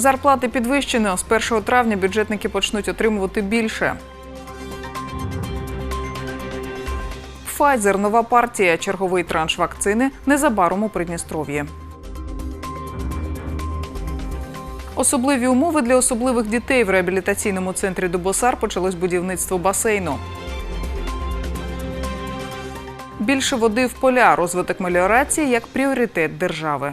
Зарплати підвищено. З 1 травня бюджетники почнуть отримувати більше. Pfizer – нова партія, черговий транш вакцини незабаром у Придністров'ї. Особливі умови для особливих дітей в реабілітаційному центрі Дубосар почалось будівництво басейну. Більше води в поля, розвиток меліорації як пріоритет держави.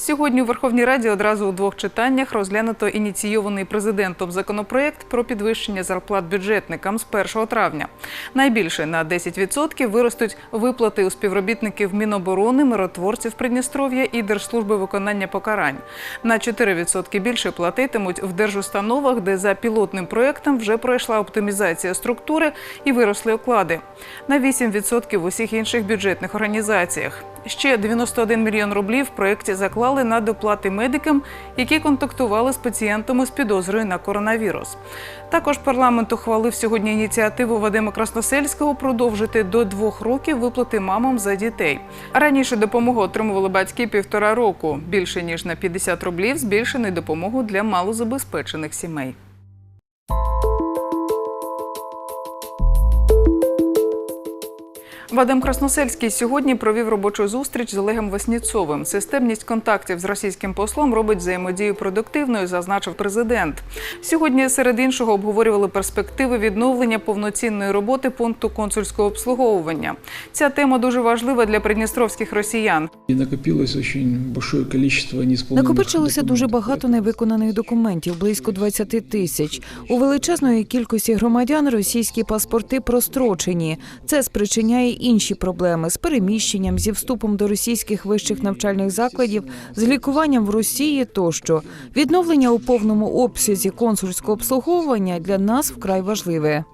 Сьогодні у Верховній Раді одразу у двох читаннях розглянуто ініційований президентом законопроект про підвищення зарплат бюджетникам з 1 травня. Найбільше на 10% виростуть виплати у співробітників Міноборони, миротворців Придністров'я і Держслужби виконання покарань. На 4% більше платитимуть в держустановах, де за пілотним проектом вже пройшла оптимізація структури і виросли оклади. На 8% в усіх інших бюджетних організаціях. Ще 91 мільйон рублів в проєкті заклали на доплати медикам, які контактували з пацієнтами з підозрою на коронавірус. Також парламент ухвалив сьогодні ініціативу Вадима Красносельського продовжити до двох років виплати мамам за дітей. Раніше допомогу отримували батьки півтора року. Більше ніж на 50 рублів збільшений допомогу для малозабезпечених сімей. Вадим Красносельський сьогодні провів робочу зустріч з Олегом Васніцовим. Системність контактів з російським послом робить взаємодію продуктивною, зазначив президент. Сьогодні серед іншого обговорювали перспективи відновлення повноцінної роботи пункту консульського обслуговування. Ця тема дуже важлива для придністровських росіян. И накопилось очень большое количество Накопичилося дуже багато невиконаних документів, близько 20 тисяч. У величезної кількості громадян російські паспорти прострочені. Це спричиняє інші проблеми з переміщенням, зі вступом до російських вищих навчальних закладів, з лікуванням в Росії тощо. Відновлення у повному обсязі консульського обслуговування для нас вкрай важливе.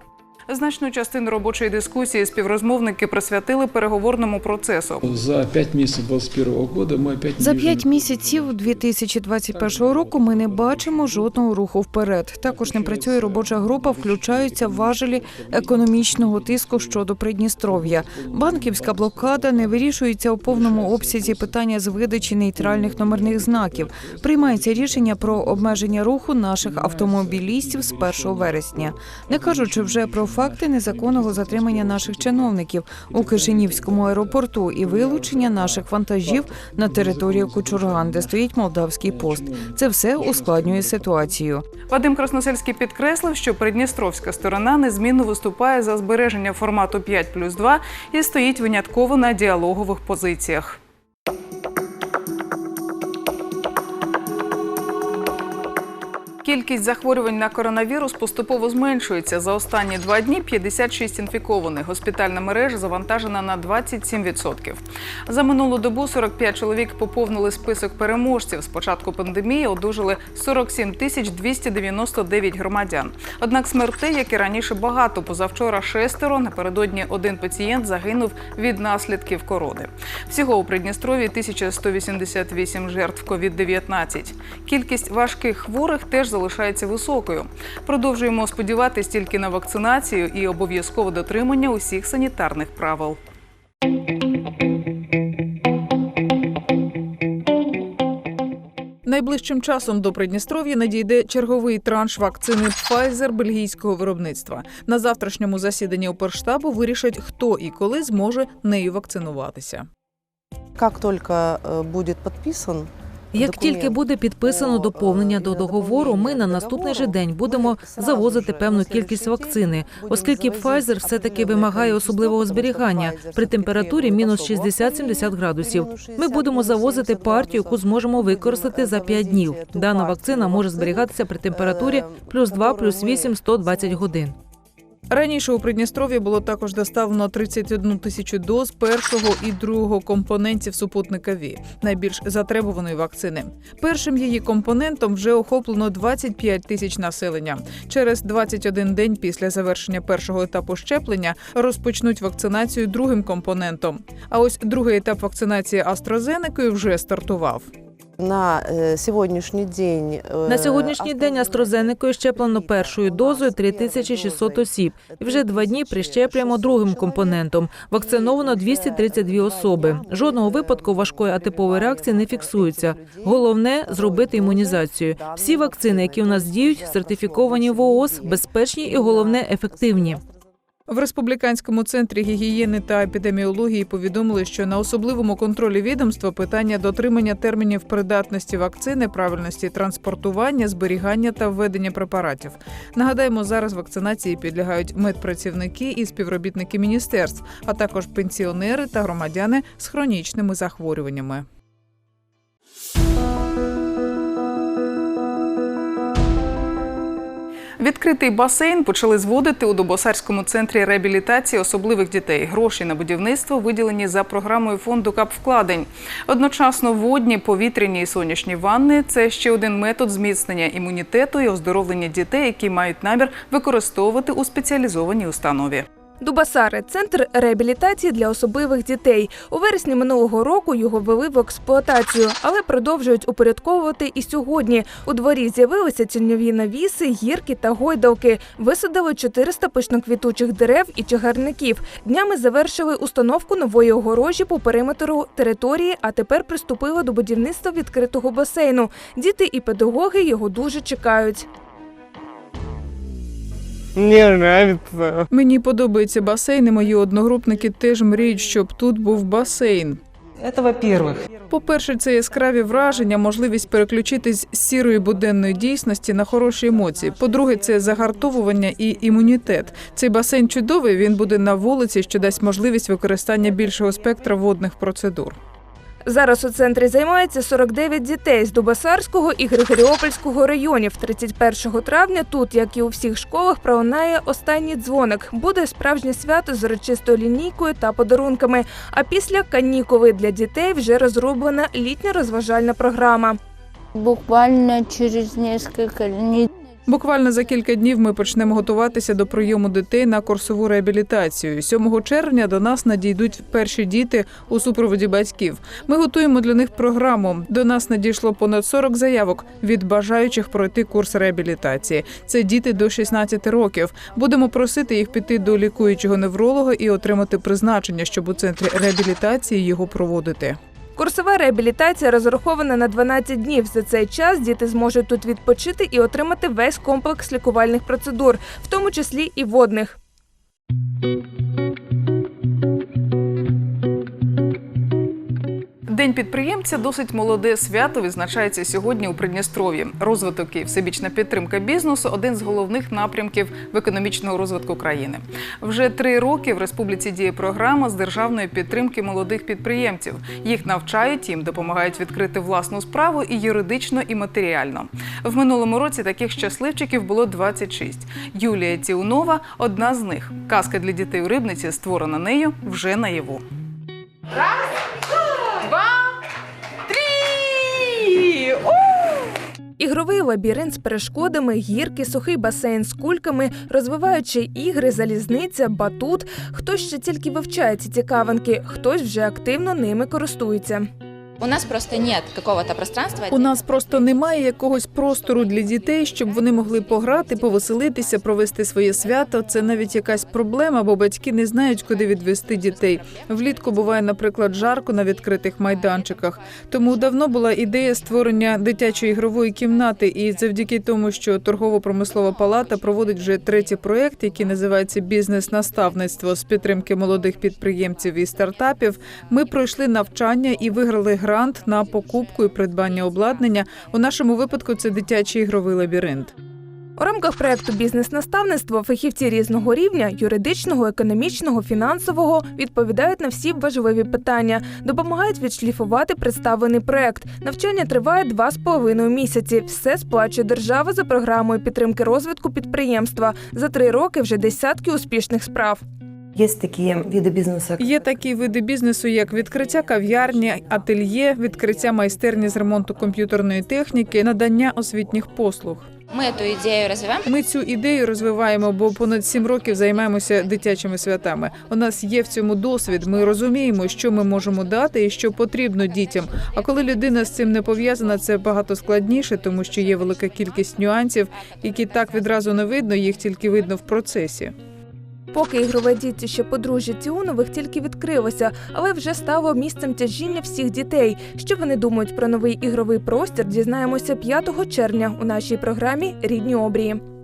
Значну частину робочої дискусії співрозмовники присвятили переговорному процесу. За пять месяцев 2021 года мы опять За видим п'ять місяців 2021 року ми не бачимо жодного руху вперед. Також не працює робоча група, включаються важелі економічного тиску щодо Придністров'я. Банківська блокада не вирішується у повному обсязі питання з видачі нейтральних номерних знаків. Приймається рішення про обмеження руху наших автомобілістів з 1 вересня, не кажучи вже про факти незаконного затримання наших чиновників у Кишинівському аеропорту і вилучення наших вантажів на територію Кучурган, де стоїть молдавський пост. Це все ускладнює ситуацію. Вадим Красносельський підкреслив, що придністровська сторона незмінно виступає за збереження формату 5 плюс 2 і стоїть винятково на діалогових позиціях. Кількість захворювань на коронавірус поступово зменшується. За останні два дні 56 інфікованих. Госпітальна мережа завантажена на 27%. За минулу добу 45 чоловік поповнили список переможців. З початку пандемії одужали 47 тисяч 299 громадян. Однак смертей, як і раніше, багато. Позавчора шестеро. Напередодні один пацієнт загинув від наслідків корони. Всього у Придністрові 1188 жертв COVID-19. Кількість важких хворих теж залишається високою. Продовжуємо сподіватись тільки на вакцинацію і обов'язкове дотримання усіх санітарних правил. Найближчим часом до Придністров'я надійде черговий транш вакцини Pfizer бельгійського виробництва. На завтрашньому засіданні Оперштабу вирішать, хто і коли зможе нею вакцинуватися. Как только э, будет подписан Як тільки буде підписано доповнення е, до договору, ми на наступний же день будемо завозити певну кількість вакцини, оскільки Pfizer все таки вимагає особливого зберігання при температурі мінус 60-70 градусів. Ми будемо завозити партію, яку зможемо використати за 5 днів. Дана вакцина може зберігатися при температурі плюс 2, плюс 8, 120 годин. Раніше у Придністров'ї було також доставлено 31 тисячу доз першого і другого компонентів супутника ВІ, найбільш затребуваної вакцини. Першим її компонентом вже охоплено 25 тисяч населення. Через 21 день після завершення першого етапу щеплення розпочнуть вакцинацію другим компонентом. А ось другий етап вакцинації AstraZeneca вже стартував. На э, сегодняшний день... э, На сьогоднішній день AstraZeneca щеплено першою дозою 3600 осіб. І вже два дні прищеплюємо другим компонентом. Вакциновано 232 особи. Жодного випадку важкої атипової реакції не фіксується. Головне зробити імунізацію. Всі вакцини, які у нас діють, сертифіковані в ООС, безпечні і головне ефективні. В республіканському центрі гігієни та епідеміології повідомили, що на особливому контролі відомства питання дотримання термінів придатності вакцини, правильності транспортування, зберігання та введення препаратів. Нагадаємо, зараз вакцинації підлягають медпрацівники і співробітники міністерств, а також пенсіонери та громадяни з хронічними захворюваннями. Відкритий басейн почали зводити у Добосарському центрі реабілітації особливих дітей. Гроші на будівництво виділені за програмою фонду капвкладень. Одночасно водні, повітряні і сонячні ванни це ще один метод зміцнення імунітету і оздоровлення дітей, які мають намір використовувати у спеціалізованій установі. Дубасари центр реабілітації для особливих дітей. У вересні минулого року його ввели в експлуатацію, але продовжують упорядковувати і сьогодні. У дворі з'явилися тіньові навіси, гірки та гойдалки. Висадили 400 пишноквітучих дерев і чагарників. Днями завершили установку нової огорожі по периметру території, а тепер приступили до будівництва відкритого басейну. Діти і педагоги його дуже чекають. Мне нравится. Мені подобається басейн, і мої одногрупники теж мріють, щоб тут був басейн. Это во-первых. По-перше, це яскраві враження, можливість переключитись з сірої буденної дійсності на хороші емоції. По-друге, це загартовування і імунітет. Цей басейн чудовий. Він буде на вулиці, що дасть можливість використання більшого спектра водних процедур. Зараз у центрі займається 49 дітей з Дубасарського і Григоріопольського районів. 31 травня тут, як і у всіх школах, пролунає останній дзвоник. Буде справжнє свято з урочистою лінійкою та подарунками. А після канікули для дітей вже розроблена літня розважальна програма. Буквально через несколько недель Буквально за кілька днів ми почнемо готуватися до прийому дітей на курсову реабілітацію. 7 червня до нас надійдуть перші діти у супроводі батьків. Ми готуємо для них програму. До нас надійшло понад 40 заявок від бажаючих пройти курс реабілітації. Це діти до 16 років. Будемо просити їх піти до лікуючого невролога і отримати призначення, щоб у центрі реабілітації його проводити. Курсова реабілітація розрахована на 12 днів. За цей час діти зможуть тут відпочити і отримати весь комплекс лікувальних процедур, в тому числі і водних. День підприємця досить молоде свято відзначається сьогодні у Придністров'ї. Розвиток і всебічна підтримка бізнесу один з головних напрямків в економічного розвитку країни. Вже три роки в республіці діє програма з державної підтримки молодих підприємців. Їх навчають, їм допомагають відкрити власну справу і юридично, і матеріально. В минулому році таких щасливчиків було 26. Юлія Тіунова одна з них. Казка для дітей у рибниці, створена нею вже наяву. Ігровий лабіринт з перешкодами, гірки, сухий басейн з кульками, розвиваючи ігри, залізниця, батут. Хтось ще тільки вивчає ці цікавинки, хтось вже активно ними користується. У нас просто нет какого-то пространства. У нас просто немає якогось простору для дітей, щоб вони могли пограти, повеселитися, провести своє свято. Це навіть якась проблема, бо батьки не знають, куди відвести дітей. Влітку буває, наприклад, жарко на відкритих майданчиках. Тому давно була ідея створення дитячої ігрової кімнати. І завдяки тому, що торгово-промислова палата проводить вже третій проєкт, який називається Бізнес-наставництво з підтримки молодих підприємців і стартапів. Ми пройшли навчання і виграли грант на покупку і придбання обладнання. У нашому випадку це дитячий ігровий лабіринт. У рамках проекту бізнес-наставництво фахівці різного рівня юридичного, економічного, фінансового відповідають на всі важливі питання, допомагають відшліфувати представлений проект. Навчання триває два з половиною місяці. Все сплачує держава за програмою підтримки розвитку підприємства. За три роки вже десятки успішних справ. Есть такие виды бизнеса, Є такі види бізнесу, як відкриття кав'ярні, ательє, відкриття майстерні з ремонту комп'ютерної техніки, надання освітніх послуг. Мы эту идею развиваем. Ми цю ідею розвиваємо, бо понад сім років займаємося дитячими святами. У нас є в цьому досвід. Ми розуміємо, що ми можемо дати і що потрібно дітям. А коли людина з цим не пов'язана, це багато складніше, тому що є велика кількість нюансів, які так відразу не видно, їх тільки видно в процесі. Поки ігрове дітище подружжя Ціунових тільки відкрилося, але вже стало місцем тяжіння всіх дітей. Що вони думають про новий ігровий простір, дізнаємося 5 червня у нашій програмі Рідні обрії.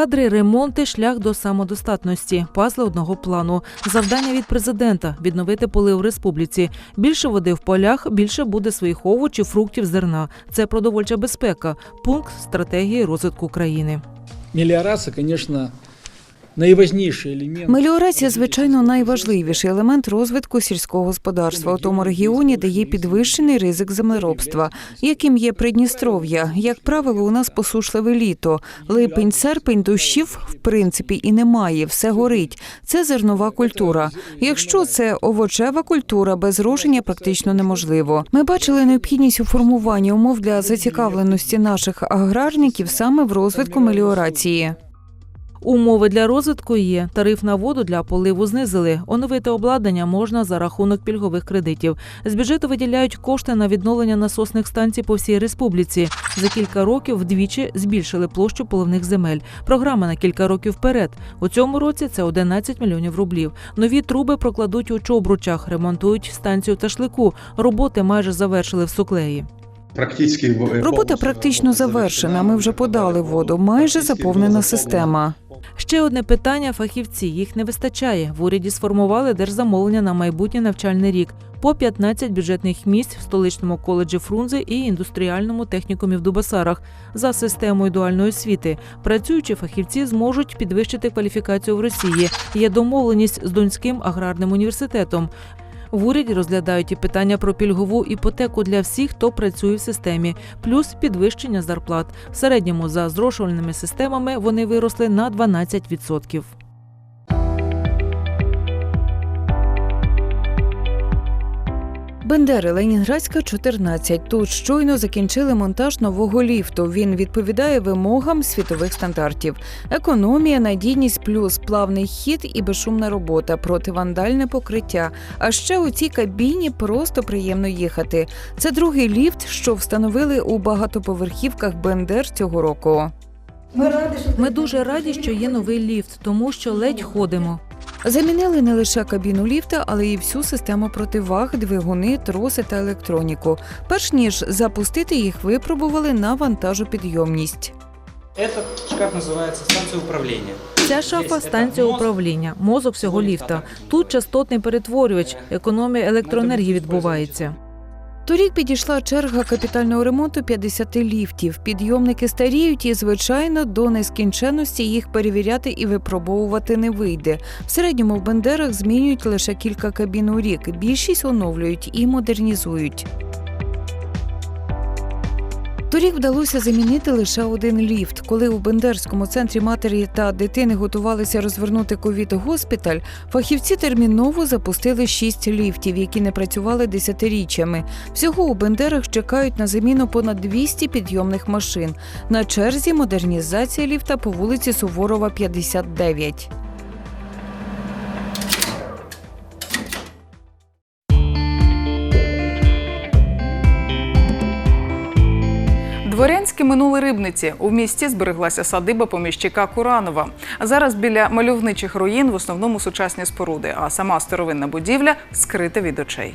Кадри, ремонти, шлях до самодостатності, пазли одного плану. Завдання від президента відновити поли в республіці. Більше води в полях, більше буде своїх овочів, фруктів, зерна. Це продовольча безпека. Пункт стратегії розвитку країни. Мелиорация, конечно, наиважнейший элемент. Меліорація, звичайно, найважливіший елемент розвитку сільського господарства у тому регіоні, де є підвищений ризик землеробства, яким є Придністров'я. Як правило, у нас посушливе літо. Липень, серпень, дощів в принципі і немає. Все горить. Це зернова культура. Якщо це овочева культура, без роження практично неможливо. Ми бачили необхідність у формуванні умов для зацікавленості наших аграрників саме в розвитку меліорації. Умови для розвитку є. Тариф на воду для поливу знизили. Оновити обладнання можна за рахунок пільгових кредитів. З бюджету виділяють кошти на відновлення насосних станцій по всій республіці. За кілька років вдвічі збільшили площу поливних земель. Програма на кілька років вперед. У цьому році це 11 мільйонів рублів. Нові труби прокладуть у Чобручах, ремонтують станцію Ташлику. Роботи майже завершили в Суклеї. Робота практично завершена. Ми вже подали воду. Майже заповнена система. Ще одне питання фахівці. Їх не вистачає. В уряді сформували держзамовлення на майбутній навчальний рік по 15 бюджетних місць в столичному коледжі Фрунзе і індустріальному технікумі в Дубасарах за системою дуальної освіти. Працюючі фахівці зможуть підвищити кваліфікацію в Росії. Є домовленість з Донським аграрним університетом. В уряді розглядають і питання про пільгову іпотеку для всіх, хто працює в системі, плюс підвищення зарплат. В середньому за зрошувальними системами вони виросли на 12%. Бендери Ленінградська, 14. Тут щойно закінчили монтаж нового ліфту. Він відповідає вимогам світових стандартів: економія, надійність плюс плавний хід і безшумна робота, противандальне покриття. А ще у цій кабіні просто приємно їхати. Це другий ліфт, що встановили у багатоповерхівках Бендер цього року. Ми дуже раді, що є новий ліфт, тому що ледь ходимо. Замінили не лише кабіну ліфта, але й всю систему противаг, двигуни, троси та електроніку. Перш ніж запустити їх, випробували на вантажопідйомність. Этот шкаф називається станція управління. Ця шафа станція управління, мозок всього ліфта. Тут частотний перетворювач, економія електроенергії відбувається. Торік підійшла черга капітального ремонту 50 ліфтів. Підйомники старіють і, звичайно, до нескінченності їх перевіряти і випробовувати не вийде. В середньому в Бендерах змінюють лише кілька кабін у рік. Більшість оновлюють і модернізують. Торік вдалося замінити лише один ліфт. Коли у Бендерському центрі матері та дитини готувалися розвернути ковід-госпіталь, фахівці терміново запустили шість ліфтів, які не працювали десятиріччями. Всього у Бендерах чекають на заміну понад 200 підйомних машин. На черзі модернізація ліфта по вулиці Суворова, 59. Дворянське минуле рибниці у місті збереглася садиба поміщика Куранова. Зараз біля мальовничих руїн в основному сучасні споруди, а сама старовинна будівля скрита від очей.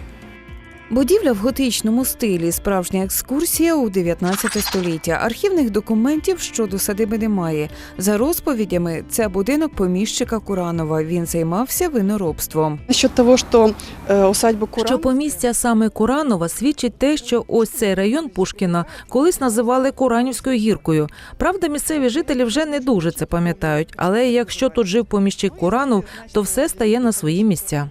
Будівля в готичному стилі, справжня екскурсія у 19 століття. Архівних документів щодо садиби немає. За розповідями, це будинок поміщика Куранова. Він займався виноробством. Насчет того, что э, усадьба Куран... Що помістя саме Куранова свідчить те, що ось цей район Пушкіна колись називали Куранівською гіркою. Правда, місцеві жителі вже не дуже це пам'ятають, але якщо тут жив поміщик Куранов, то все стає на свої місця.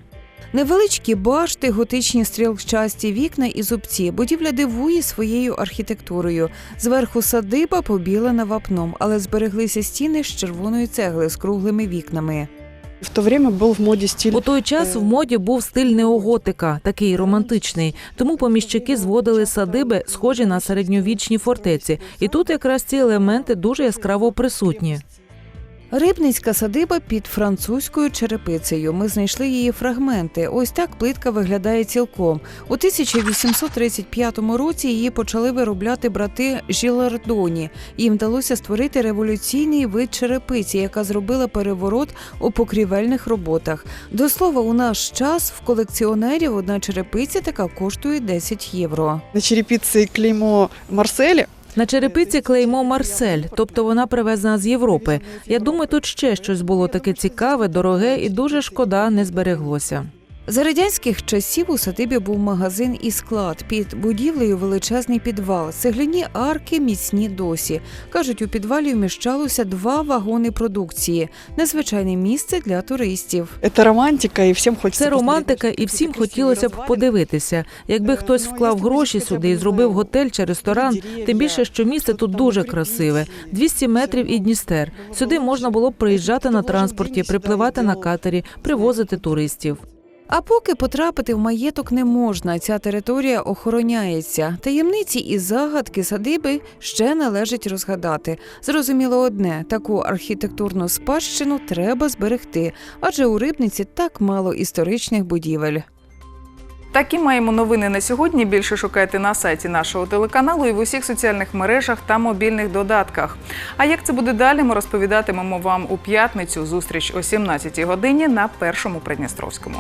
Невеличкі башти, готичні стрілчасті вікна і зубці. Будівля дивує своєю архітектурою. Зверху садиба побілена вапном, але збереглися стіни з червоної цегли з круглими вікнами. В то время был в моде стиль У той час в моді був стиль неоготика, такий романтичний. Тому поміщики зводили садиби, схожі на середньовічні фортеці. І тут якраз ці елементи дуже яскраво присутні. Рибницька садиба під французькою черепицею. Ми знайшли її фрагменти. Ось так плитка виглядає цілком. У 1835 році її почали виробляти брати Жілардоні. Їм вдалося створити революційний вид черепиці, яка зробила переворот у покрівельних роботах. До слова, у наш час в колекціонерів одна черепиця така коштує 10 євро. на черепице клеймо Марселя. На черепиці клеймо Марсель, тобто вона привезена з Європи. Я думаю, тут ще щось було таке цікаве, дороге і дуже шкода не збереглося. За радянських часів у садибі був магазин і склад. Під будівлею величезний підвал. Цегляні арки міцні досі. Кажуть, у підвалі вміщалося два вагони продукції. Незвичайне місце для туристів. Это романтика, и всем хочется Це романтика, і всім хотілося б подивитися. Якби хтось вклав гроші сюди і зробив готель чи ресторан, тим більше, що місце тут дуже красиве. 200 метрів і Дністер. Сюди можна було б приїжджати на транспорті, припливати на катері, привозити туристів. А поки потрапити в маєток не можна, ця територія охороняється. Таємниці і загадки садиби ще належить розгадати. Зрозуміло одне: таку архітектурну спадщину треба зберегти, адже у рибниці так мало історичних будівель. Такі маємо новини на сьогодні. Більше шукайте на сайті нашого телеканалу і в усіх соціальних мережах та мобільних додатках. А як це буде далі, ми розповідатимемо вам у п'ятницю. Зустріч о 17 годині на першому Придністровському.